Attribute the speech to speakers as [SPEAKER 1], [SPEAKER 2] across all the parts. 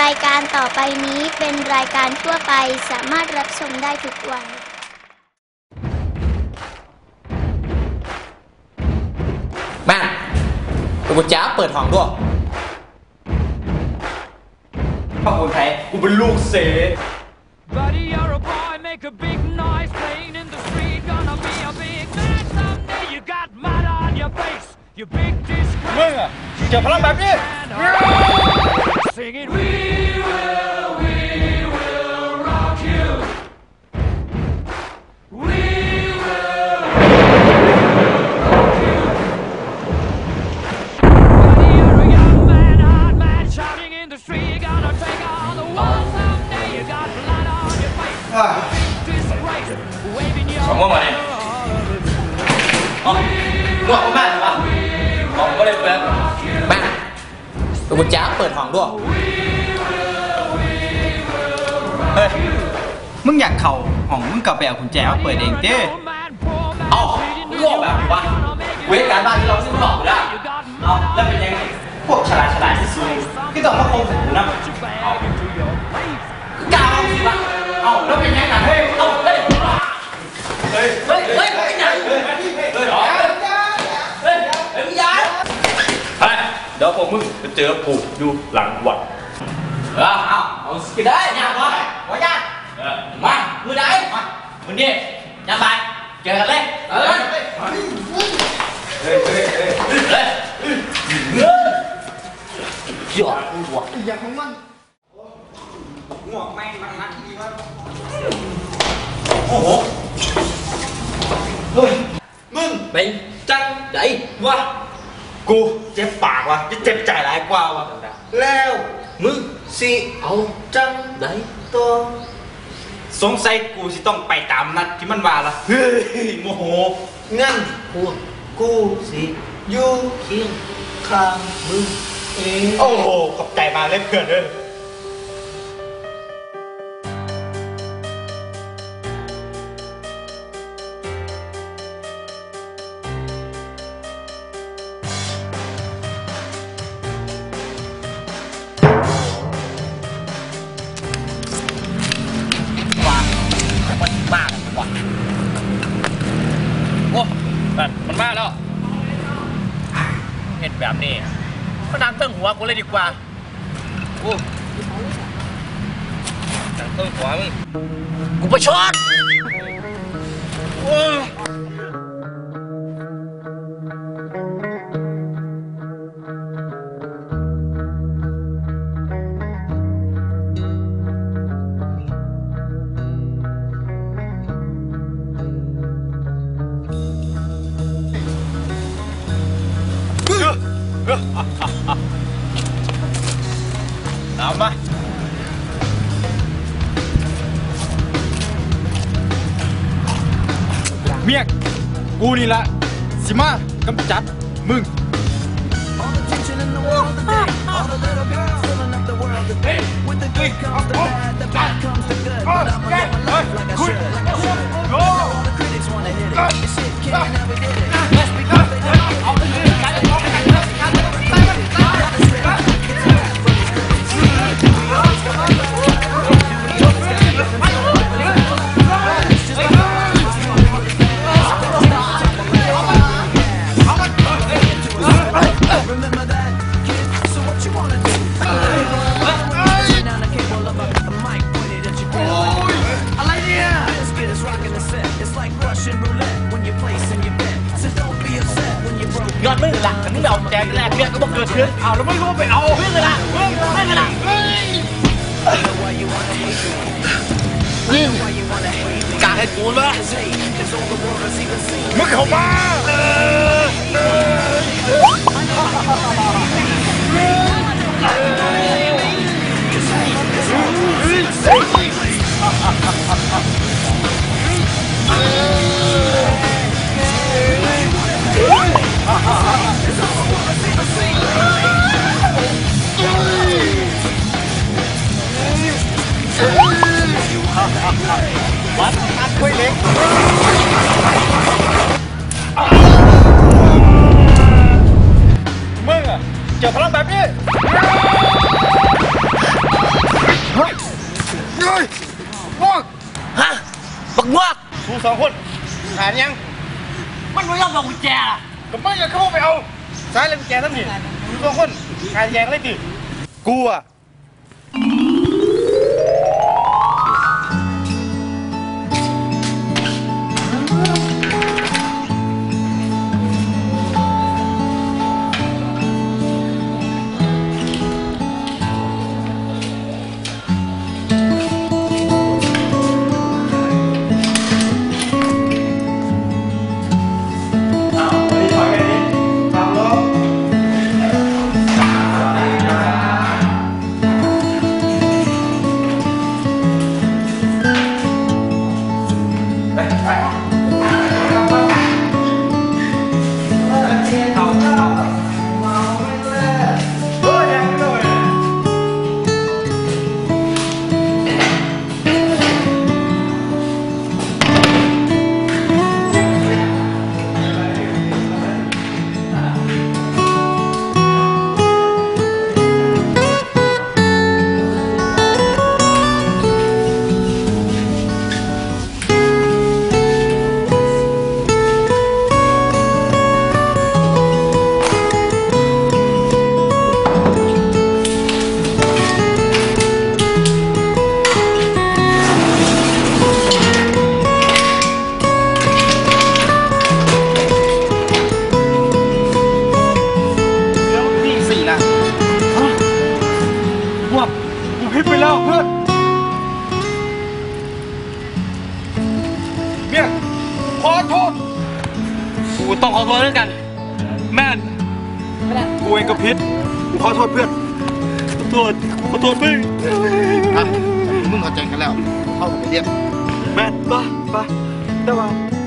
[SPEAKER 1] รายการต่อไปนี้เป็นรายการทั่วไปสามารถรับชมได้ทุกวัย
[SPEAKER 2] แม่กูจ้าเปิดห้องด้วย
[SPEAKER 3] พ่อคนไทยกูเป็นลูกเส
[SPEAKER 4] Buddy, you're a boy, make a big noise playing in the street. Gonna be a big man someday. You got mud on your face, you big
[SPEAKER 3] มึง
[SPEAKER 4] disgrace.
[SPEAKER 3] อะเจอพลังแบบนี้
[SPEAKER 4] And I- Singing, we will,
[SPEAKER 3] มึงอยากเข่าห้องมึงกลับไปเอากุญแจมาเปิดเองเต้
[SPEAKER 4] เอา
[SPEAKER 3] มึงบอกแบบว่าเวทการบ้านที่เราซึ่งบอกอยู่แล้วเอาแล้วเป็นยังไง พวกฉลาดฉลาดที่สุดที่ต้องมาคงหูนะเอากาเอาสิวะเอาแล้วเป็นยังไงเฮ้ยเอาเฮ้ยเฮ้ยเฮ้ยเฮ้ยเป็นยังเฮ้ยเฮ้ยเฮ้ยเฮ้ยเฮ้ย
[SPEAKER 5] เดี๋ยวพวกมึงจะเจอผูกอยู่หลังวัด
[SPEAKER 3] เอาเอาเอาสิได้ยากวะวะยาก
[SPEAKER 5] เออ
[SPEAKER 3] มามือไหนมามือนี่ยาก ไปเจอกันเลยเออเฮ้ยเฮ้ยเฮ้ยเฮ้ยเฮ้ยหยอดหัวอยากของมันงวก สิเอาจังไดตัวสงสัยกูสิต้องไปตามนัดที่มันว่าละเฮ้ยโมโห งั้นพวกกูสิอยู่เคียงข้างมึงเอง โอ้โหขอบใจมากเลยเพื่อนเอ้ย
[SPEAKER 5] เลยดีกว่า โอ้ดังเติ้งหัวมึง
[SPEAKER 2] กูประชด
[SPEAKER 5] โอ้ เอามา
[SPEAKER 3] เมียก กูนี่ละสิมากำจัด มึง
[SPEAKER 2] ย้อน กาใเฮ้ยเฮ้ยงวกฮะบัก
[SPEAKER 5] ง
[SPEAKER 3] วกกูสองคนหายัง
[SPEAKER 5] มันไม่ยอมเอากุญแจล่ะ
[SPEAKER 3] ก็ไม่อยากเข้าไปเอาสายเลยกุญแจทั้งนี้กูสองคนหาแยงเลยดิกูอะ แล้วเพื่อนเมียขอโทษ
[SPEAKER 5] กูต้องขอโทษด้วยกัน แม่น
[SPEAKER 3] กูเองก็ผิดกูขอโทษเพื่อน
[SPEAKER 5] ขอโทษขอโทษพี่
[SPEAKER 3] อะมึงเข้าใจกันแล้ว เข้าไปเรียก
[SPEAKER 5] แม่นป่ะป่ะแต่ว่า
[SPEAKER 2] น้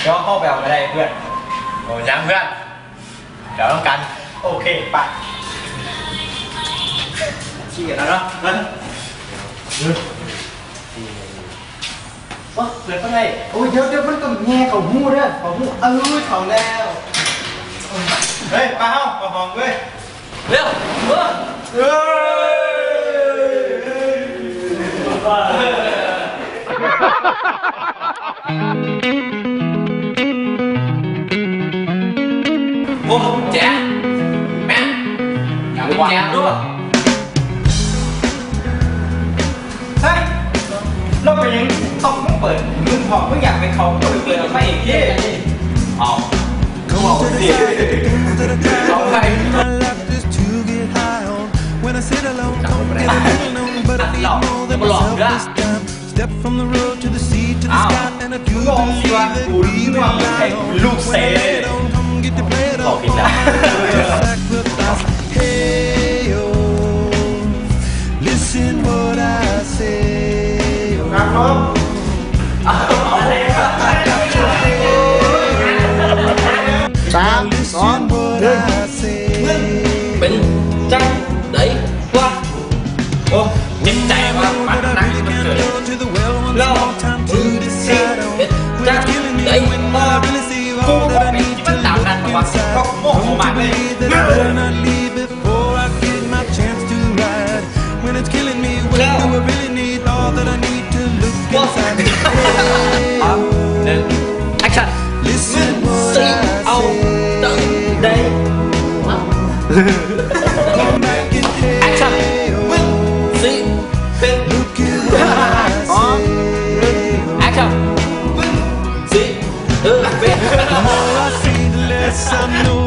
[SPEAKER 2] เดี๋ยวเข้าไปเอาก็ได้เพื่อน โอ้ยังเพื่อน เดี๋ยวต้องกัน โอเคไปชี้กันแล้วเนาะเงินว่าเหลือเท่าไหร่
[SPEAKER 3] โอ้ยเดี๋ยวเดี๋ยวมันต้องแง่เขาหู้เด้อเขาหู้เออเขาแล้ว เฮ้ยมาเฮ้ามาห้องเว้ย
[SPEAKER 2] เร็วเออ
[SPEAKER 3] เอ้ย
[SPEAKER 2] โอ้แจ๊แม่กุ
[SPEAKER 3] trẻ mẹ.
[SPEAKER 2] Chẳng quá đúng không thế
[SPEAKER 6] nó bị những tông cũng bị ngưng hòn với nhà mày không có được lời mày kia. Học cứ học gì không hay Step from the road to the sea to the sky and I do believe it. Look, say it.
[SPEAKER 2] บอก
[SPEAKER 6] on.
[SPEAKER 2] ผิดแล้ว
[SPEAKER 6] what I say.
[SPEAKER 2] แอคชั่นสี่เออเป็น
[SPEAKER 6] The more I see, the less I know,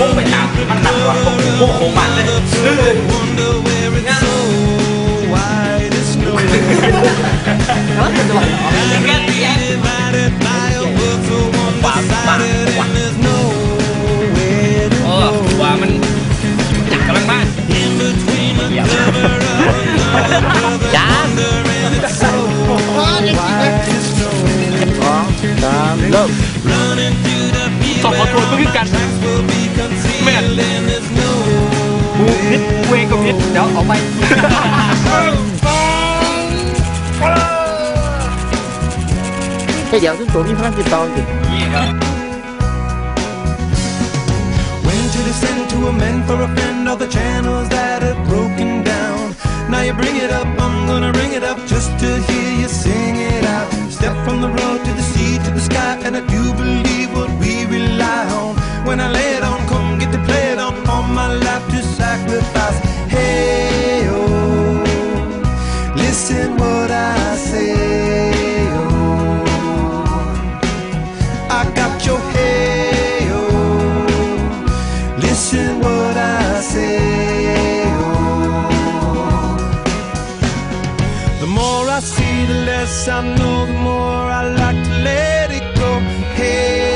[SPEAKER 6] the more I like to
[SPEAKER 2] ว่าไป
[SPEAKER 6] live.
[SPEAKER 2] ตามมันทุกวันวะผมโมโหมาก
[SPEAKER 3] สี่
[SPEAKER 2] เห็นจังไดก็ผมไปตามมันหนักวะผมโมโหมากเลยเออ
[SPEAKER 6] Wonder where it's so white as snow. Divided by a world so one-sided, and there's nowhere
[SPEAKER 2] เฮ้
[SPEAKER 7] ยเดี๋ยวซึ่งตัวมีพลังติดต่อสิ
[SPEAKER 6] When to descend to amend for a friend all the channels that have broken down. Now you bring it up, I'm gonna bring it up just to hear you sing it out. Step from the road to the sea to the sky, and I do believe See, the less I know, the more I like to let it go. Hey.